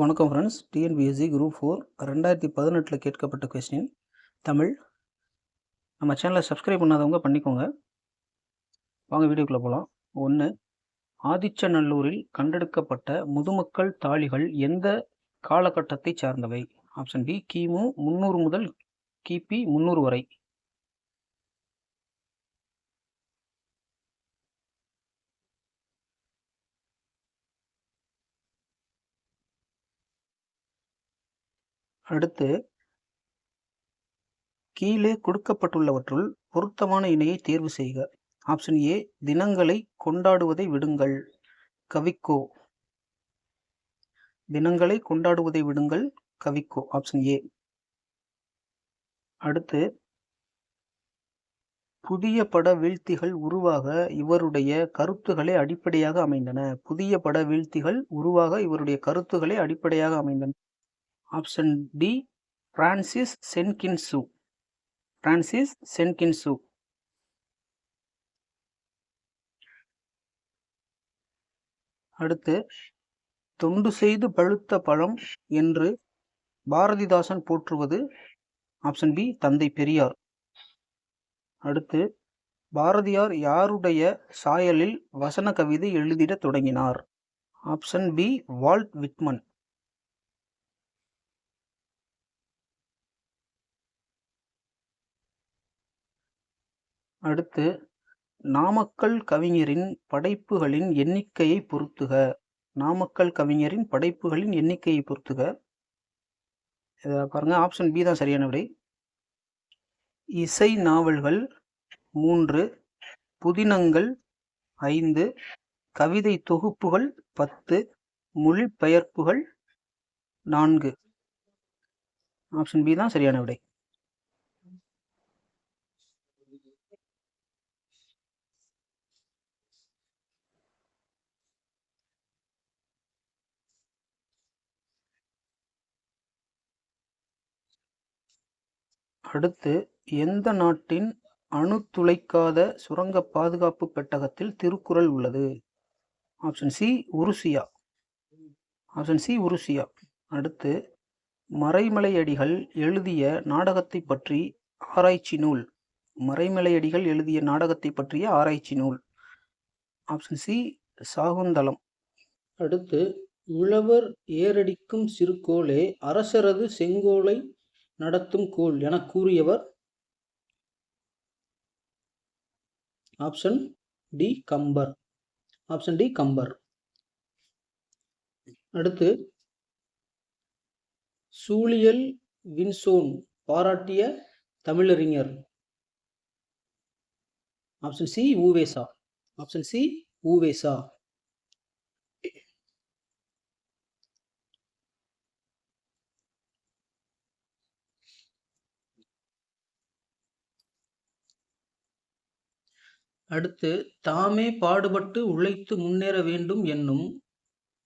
வணக்கம் friends TNPSC group four ரெண்டாயிரத்தி பதினெட்டில் கேட்கப்பட்ட கொஸ்டின் தமிழ். நம்ம சேனலை சப்ஸ்கிரைப் பண்ணாதவங்க பண்ணிக்கோங்க. வாங்க வீடியோக்குள்ளே போகலாம் ஒன்று ஆதிச்சநல்லூரில் கண்டெடுக்கப்பட்ட முதுமக்கள் தாளிகள் எந்த காலகட்டத்தை சார்ந்தவை? ஆப்ஷன் பி கிமு முந்நூறு முதல் கிபி முந்நூறு வரை. அடுத்து கீழே கொடுக்கப்பட்டுள்ளவற்றுள் பொருத்தமான இணையை தேர்வு செய்க. ஆப்ஷன் ஏ தினங்களை கொண்டாடுவதை விடுங்கள். கவிக்கோ. தினங்களை கொண்டாடுவதை விடுங்கள். கவிக்கோ. ஆப்ஷன் ஏ அடுத்து புதிய பட வீழ்த்திகள் உருவாக இவருடைய கருத்துக்களை அடிப்படையாக அமைந்தன. புதிய பட வீழ்த்திகள் உருவாக இவருடைய கருத்துக்களை அடிப்படையாக அமைந்தன. Option D Francis Jenkins Francis Jenkins அடுத்து தொண்டு செய்து பழுத்த பழம் என்று பாரதிதாசன் போற்றுவது ஆப்ஷன் பி தந்தை பெரியார். அடுத்து பாரதியார் யாருடைய சாயலில் வசன கவிதை எழுதிடத் தொடங்கினார்? Option B Walt Whitman. அடுத்து நாமக்கல் கவிஞரின் படைப்புகளின் எண்ணிக்கையை பொருத்துக நாமக்கல் கவிஞரின் படைப்புகளின் எண்ணிக்கையை பொருத்துக இதில் பாருங்கள் ஆப்ஷன் பி தான் சரியான விடை. இசை நாவல்கள் மூன்று புதினங்கள் ஐந்து கவிதை தொகுப்புகள் பத்து மொழிபெயர்ப்புகள் நான்கு. ஆப்ஷன் பி தான் சரியான விடை. அடுத்து எந்த நாட்டின் அணு துளைக்காத சுரங்க பாதுகாப்பு பெட்டகத்தில் திருக்குறள் உள்ளது? ஆப்ஷன் சி உருசியா. ஆப்ஷன் சி உருசியா. அடுத்து மறைமலையடிகள் எழுதிய நாடகத்தை பற்றி ஆராய்ச்சி நூல். மறைமலையடிகள் எழுதிய நாடகத்தை பற்றிய ஆராய்ச்சி நூல். Option C Sakuntalam. அடுத்து உழவர் ஏரடிக்கும் சிறுகோளே அரசரது செங்கோலை நடத்தும் கோல் என கூறியவர் option D Kambar. Option D Kambar. அடுத்து சூழியல் வின்சோன் பாராட்டிய தமிழறிஞர். Option C Uvesa option C Uvesa அடுத்து தாமே பாடுபட்டு உழைத்து முன்னேற வேண்டும் என்னும்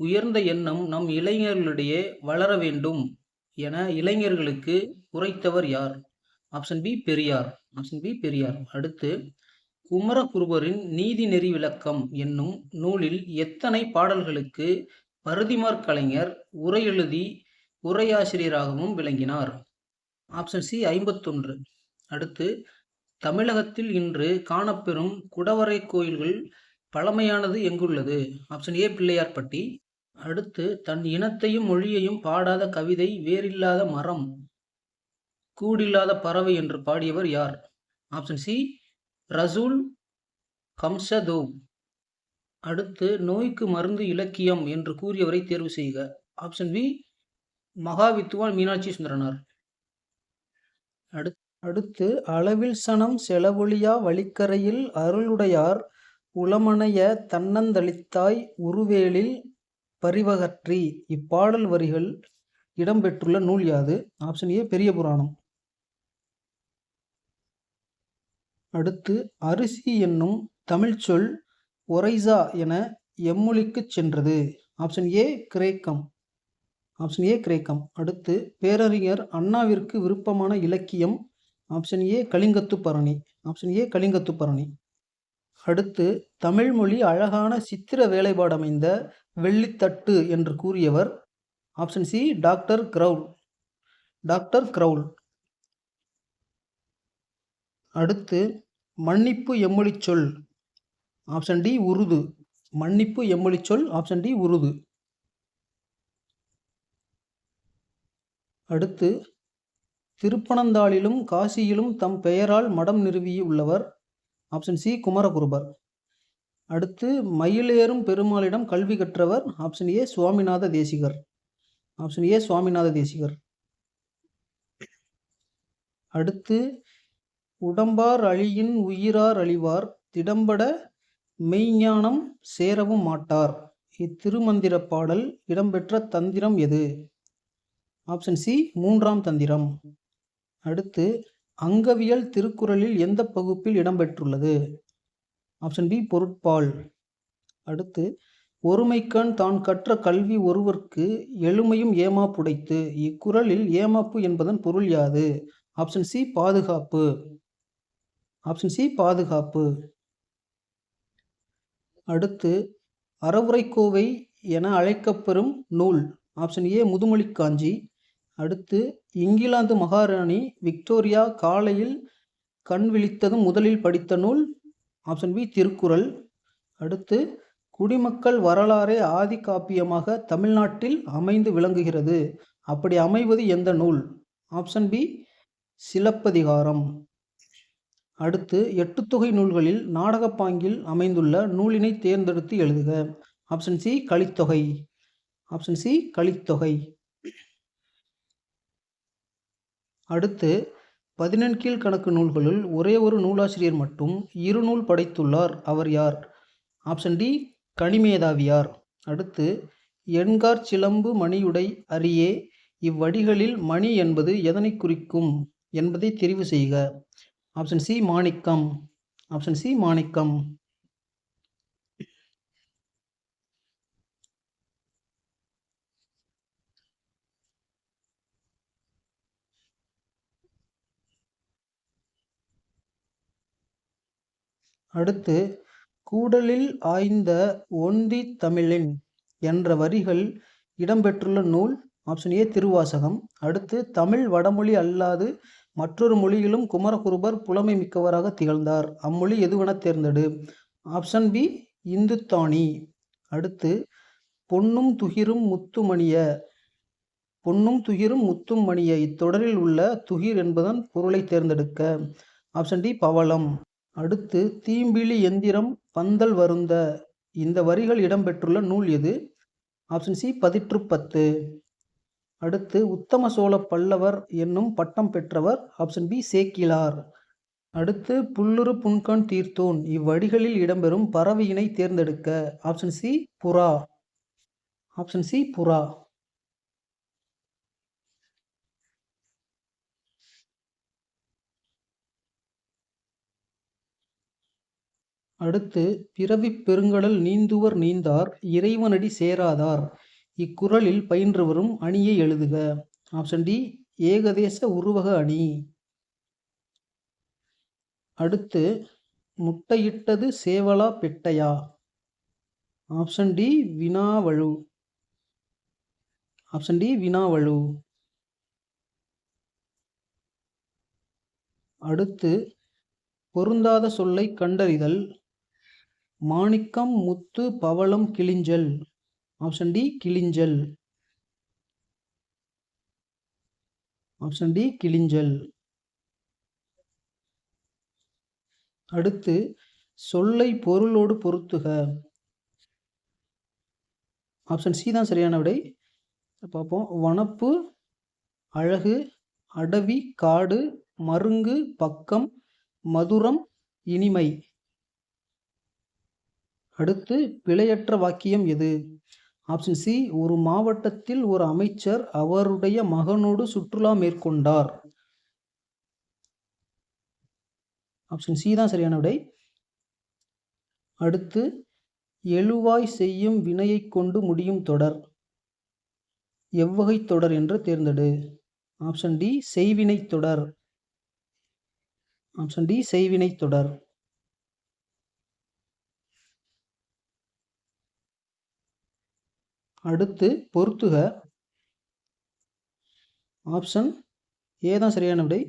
உயர்ந்த எண்ணம் நம் இளைஞர்களிடையே வளர வேண்டும் என இளைஞர்களுக்கு உரைத்தவர் யார்? Option B Periyar. Option B Periyar. அடுத்து குமரகுருபரின் நீதி நெறி விளக்கம் என்னும் நூலில் எத்தனை பாடல்களுக்கு பருதிமார் கலைஞர் உரை எழுதி உரையாசிரியராகவும் விளங்கினார்? ஆப்ஷன் சி ஐம்பத்தொன்று. அடுத்து தமிழகத்தில் இன்று காணப்பெறும் குடவரை கோயில்கள் பழமையானது எங்குள்ளது? Option A Pillaiyarpatti. அடுத்து தன் இனத்தையும் மொழியையும் பாடாத கவிதை வேறில்லாத மரம் கூடில்லாத பறவை என்று பாடியவர் யார்? Option C Rasul Gamzatov. அடுத்து நோய்க்கு மருந்து இலக்கியம் என்று கூறியவரை தேர்வு செய்க. ஆப்ஷன் பி மகாவித்துவான் மீனாட்சி சுந்தரனார். அடுத்து அடுத்து அளவில் சனம் செலவொழியா வழிக்கரையில் அருளுடையார் உளமனைய தன்னந்தளித்தாய் உருவேலில் பரிவகற்றி இப்பாடல் வரிகள் இடம்பெற்றுள்ள நூல் யாது? ஆப்ஷன் ஏ பெரிய புராணம். அடுத்து அரிசி என்னும் தமிழ்ச்சொல் ஒரைசா என எம்மொழிக்குச் சென்றது ஆப்ஷன் ஏ கிரேக்கம். ஆப்ஷன் ஏ கிரேக்கம். அடுத்து பேரறிஞர் அண்ணாவிற்கு விருப்பமான இலக்கியம் ஆப்ஷன் ஏ கலிங்கத்து பரணி. ஆப்ஷன் ஏ கலிங்கத்து பரணி. அடுத்து தமிழ்மொழி அழகான சித்திர வேலைப்பாடு அமைந்த வெள்ளித்தட்டு என்று கூறியவர். Option C doctor Graul doctor Graul அடுத்து மன்னிப்பு எம்மொழி சொல். Option D Urdu. மன்னிப்பு எம்மொழி சொல் ஆப்ஷன் டி உருது. அடுத்து திருப்பனந்தாளிலும் காசியிலும் தம் பெயரால் மடம் நிறுவியுள்ளவர். Option C Kumaragurupara. அடுத்து மயிலேறும் பெருமாளிடம் கல்வி கற்றவர். Option A Swaminatha Desikar. Option A Swaminatha Desikar. அடுத்து உடம்பார் அழியின் உயிரார் அழிவார். திடம்பட மெய்ஞானம் சேரவும் மாட்டார். இத்திருமந்திர பாடல் இடம்பெற்ற தந்திரம் எது? ஆப்ஷன் சி மூன்றாம் தந்திரம். அடுத்து அங்கவியல் திருக்குறளில் எந்த பகுப்பில் இடம்பெற்றுள்ளது? ஆப்ஷன் பி பொருட்பால். அடுத்து ஒருமைக்கண் தான் கற்ற கல்வி ஒருவர்க்கு எழுமையும் ஏமாப்புடைத்து இக்குறளில் ஏமாப்பு என்பதன் பொருள் யாது? ஆப்ஷன் சி பாதுகாப்பு. ஆப்ஷன் சி பாதுகாப்பு. அடுத்து அறவுரைக்கோவை என அழைக்கப்பெறும் நூல். ஆப்ஷன் ஏ முதுமொழி காஞ்சி அடுத்து இங்கிலாந்து மகாராணி விக்டோரியா காலையில் கண் விழித்ததும் முதலில் படித்த நூல் ஆப்ஷன் பி திருக்குறள். அடுத்து குடிமக்கள் வரலாறே ஆதி காப்பியமாக தமிழ்நாட்டில் அமைந்து விளங்குகிறது. அப்படி அமைவது எந்த நூல்? Option B Silappathikaram. அடுத்து எட்டுத்தொகை நூல்களில் நாடகப்பாங்கில் அமைந்துள்ள நூலினை தேர்ந்தெடுத்து எழுதுக. Option C Kalithogai. Option C Kalithogai. அடுத்து பதினெண் கீழ் கணக்கு நூல்களுள் ஒரே ஒரு நூலாசிரியர் மட்டும் இரு நூல் படைத்துள்ளார். அவர் யார்? Option D Kanimethaviyar. அடுத்து எண்கார் சிலம்பு மணியுடை அரியே இவ்வடிகளில் மணி என்பது எதனை குறிக்கும் என்பதை தெரிவு செய்க. ஆப்ஷன் சி மாணிக்கம். ஆப்ஷன் சி மாணிக்கம். அடுத்து கூடலில் ஆய்ந்த ஒந்தி தமிழின் என்ற வரிகள் இடம்பெற்றுள்ள நூல் ஆப்ஷன் ஏ திருவாசகம். அடுத்து தமிழ் வடமொழி அல்லாது மற்றொரு மொழியிலும் குமரகுருபர் புலமை மிக்கவராக திகழ்ந்தார். அம்மொழி எதுவென தேர்ந்தெடு. Option B Hindustani. அடுத்து பொன்னும் துகிரும் முத்துமணிய பொன்னும் துகிரும் முத்தும் மணிய இத்தொடரில் உள்ள துகிர் என்பதன் பொருளை தேர்ந்தெடுக்க. ஆப்ஷன் டி பவளம். அடுத்து தீம்பிழி எந்திரம் பந்தல் வருந்த இந்த வரிகள் இடம்பெற்றுள்ள நூல் எது? Option C Pathitrupathu. அடுத்து உத்தம சோழ பல்லவர் என்னும் பட்டம் பெற்றவர். Option B Sekkizhar. அடுத்து புல்லுரு புன்கண் தீர்த்தோன் இவ்வடிகளில் இடம்பெறும் பறவையினை தேர்ந்தெடுக்க. ஆப்ஷன் சி புறா. ஆப்ஷன் சி புறா. அடுத்து பிறவிப் பெருங்கடல் நீந்துவர் நீந்தார் இறைவனடி சேராதார் இக்குறளில் பயின்று வரும் அணியை எழுதுக. ஆப்ஷன் டி ஏகதேச உருவக அணி. அடுத்து முட்டையிட்டது சேவலா பெட்டையா? ஆப்ஷன் டி வினாவழு. ஆப்ஷன் டி வினாவழு. அடுத்து பொருந்தாத சொல்லை கண்டறிதல் மாணிக்கம் முத்து பவளம் கிளிஞ்சல். ஆப்ஷன் டி கிளிஞ்சல். ஆப்ஷன் டி கிளிஞ்சல். அடுத்து சொல்லை பொருளோடு பொருத்துக. ஆப்ஷன் சி தான் சரியான விடை. பார்ப்போம். வனப்பு அழகு அடவி காடு மருங்கு பக்கம் மதுரம் இனிமை. அடுத்து பிழையற்ற வாக்கியம் எது? ஆப்ஷன் சி ஒரு மாவட்டத்தில் ஒரு அமைச்சர் அவருடைய மகனோடு சுற்றுலா மேற்கொண்டார். ஆப்ஷன் சி தான் சரியான விடை. அடுத்து எழுவாய் செய்யும் வினையை கொண்டு முடியும் தொடர். எவ்வகை தொடர் என்று தேர்ந்தெடு. ஆப்ஷன் டி செய்வினை தொடர். ஆப்ஷன் டி செய்வினை தொடர். அடுத்து பொறுத்துக. ஆப்ஷன் ஏ தான் சரியான விடை.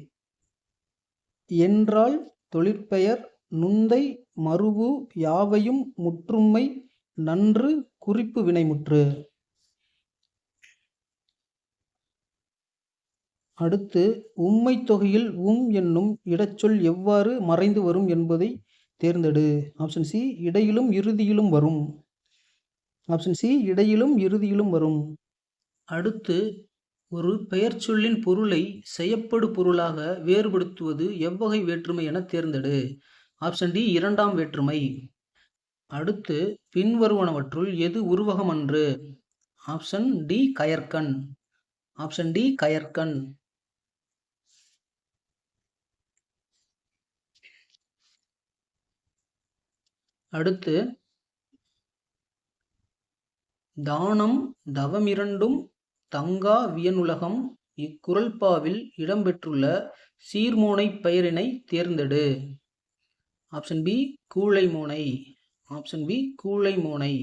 என்றால் தொழிற்பெயர் நுந்தை மருவு யாவையும் முற்றுமை நன்று குறிப்பு வினைமுற்று. அடுத்து உம்மை தொகையில் உம் என்னும் இடச்சொல் எவ்வாறு மறைந்து வரும் என்பதை தேர்ந்தெடு. ஆப்ஷன் சி இடையிலும் இறுதியிலும் வரும். ஆப்ஷன் சி இடையிலும் இறுதியிலும் வரும். அடுத்து ஒரு பெயர்ச்சொல்லின் பொருளை செய்யப்படு பொருளாக வேறுபடுத்துவது எவ்வகை வேற்றுமை என தேர்ந்தெடு. ஆப்ஷன் டி இரண்டாம் வேற்றுமை. அடுத்து பின்வருவனவற்றுள் எது உருவகம் அன்று? ஆப்ஷன் டி கயற்கண். ஆப்ஷன் டி கயற்கண். அடுத்து தானம் தவமிரண்டும் தங்கா வியனுலகம் இக்குறள்பாவில் இடம்பெற்றுள்ள சீர்மோனை பெயரினை தேர்ந்தெடு. ஆப்ஷன் பி கூழைமோனை ஆப்ஷன் பி கூழைமோனை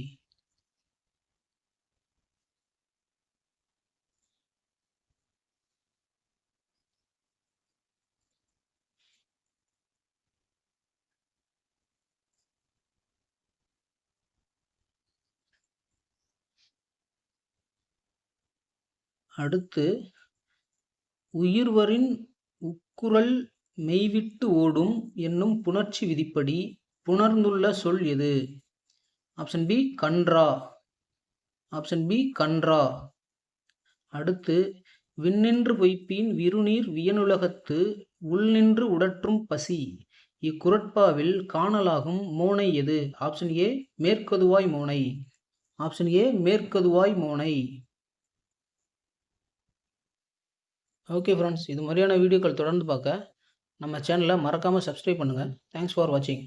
அடுத்து உயிர்வரின் உக்குரல் மெய்விட்டு ஓடும் என்னும் புணர்ச்சி விதிப்படி புணர்ந்துள்ள சொல் எது? ஆப்ஷன் பி கன்றா. ஆப்ஷன் பி கன்றா. அடுத்து விண்ணின்று பொய்ப்பின் விருநீர் வியனுலகத்து உள்நின்று உடற்றும் பசி. இக்குரட்பாவில் காணலாகும் மோனை எது? ஆப்ஷன் ஏ மேற்கதுவாய் மோனை. ஆப்ஷன் ஏ மேற்கதுவாய் மோனை. ஓகே ஃப்ரெண்ட்ஸ் இது மாதிரியான வீடியோக்கள் தொடர்ந்து பார்க்க நம்ம சேனலை மறக்காமல் சப்ஸ்கிரைப் பண்ணுங்கள் தேங்க்ஸ் ஃபார் வாட்சிங்